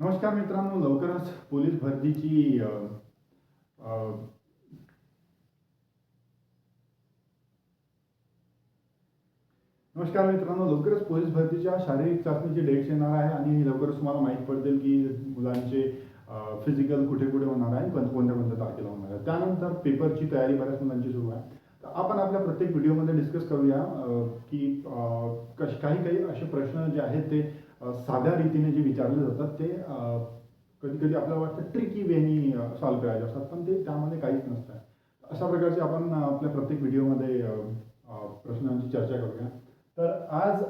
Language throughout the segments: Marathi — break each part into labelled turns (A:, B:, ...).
A: नमस्कार मित्रांनो लवकरच पोलीस भरतीची नमस्कार मित्रांनो लवकरच पोलीस भरतीच्या शारीरिक चाचणीची डेट्स येणार आहे आणि लवकरच तुम्हाला माहीत पडतील की मुलांचे फिजिकल कुठे कुठे होणार आहे आणि कोणत्या कोणत्या तारखेला होणार आहे. त्यानंतर पेपरची तयारी बऱ्याच मुलांची सुरू आहे. आपण आपल्या प्रत्येक व्हिडिओमध्ये डिस्कस करूया की कश काही काही असे प्रश्न जे आहेत ते साध्या रीतीने जे विचारले जातात ते कधी कधी आपल्याला वाटतं ट्रिकी वेनी सॉल्व्ह करायचे असतात पण ते त्यामध्ये काहीच नसतं. अशा प्रकारचे आपण आपल्या प्रत्येक व्हिडिओमध्ये प्रश्नांची चर्चा करूया. तर आज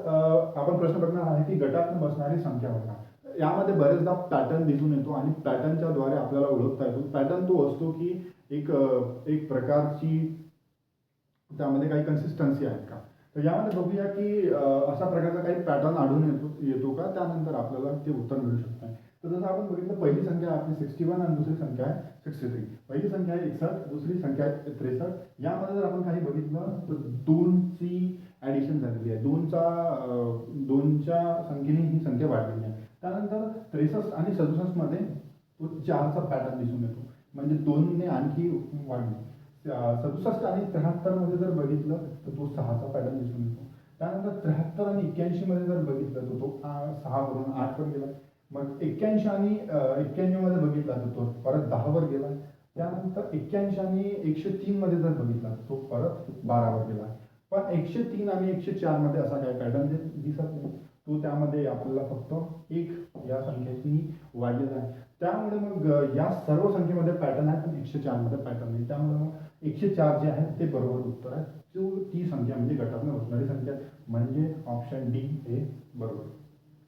A: आपण प्रश्न बघणार आहे की गटातून बसणारी संख्या बघा. यामध्ये बरेचदा पॅटर्न दिसून येतो आणि पॅटर्नच्या द्वारे आपल्याला ओळखता येतो. पॅटर्न तो असतो की एक एक प्रकारची त्यामध्ये काही कन्सिस्टन्सी आहेत का? तर यामध्ये बघूया की अशा प्रकारचा काही पॅटर्न आढळून येतो येतो का? त्यानंतर आपल्याला ते उत्तर मिळू शकतं. तर जसं आपण बघितलं पहिली संख्या आपली सिक्स्टी वन आणि दुसरी संख्या आहे सिक्स्टी थ्री पहिली संख्या आहे एकसष्ट दुसरी संख्या आहे त्रेसष्ट. यामध्ये जर आपण काही बघितलं तर दोनची ॲडिशन झालेली आहे. दोनचा दोनच्या संख्येने ही संख्या वाढलेली आहे. त्यानंतर त्रेसष्ट आणि सदुसष्टमध्ये तो चारचा पॅटर्न दिसून येतो. म्हणजे दोनने आणखी वाढली. सदुसष्ट आणि त्र्याहत्तरमध्ये जर बघितलं तर तो सहाचा पॅटर्न दिसून येतो. त्यानंतर त्र्याहत्तर आणि एक्क्याऐंशीमध्ये जर बघितलं तर तो आ, सहावरून आठवर गेला. मग एक्क्याऐंशी आणि एक्क्याण्णवमध्ये बघितला तर तो परत दहावर गेला. त्यानंतर एक्क्याऐंशी आणि एकशे तीनमध्ये जर बघितला तो परत बारावर गेला. पण एकशे तीन आणि एकशे चारमध्ये असा काही पॅटर्न दिसत नाही. तो त्यामध्ये आपल्याला फक्त एक या संख्येची वाढलेला आहे. त्यामुळे मग या सर्व संख्येमध्ये पॅटर्न आहे पण एकशे चारमध्ये पॅटर्न नाही. त्यामुळे मग एकशे चार जे आहे ते बरोबर उत्तर आहे. जो ती संख्या म्हणजे गटातनं बसणारी संख्या. म्हणजे ऑप्शन डी हे बरोबर.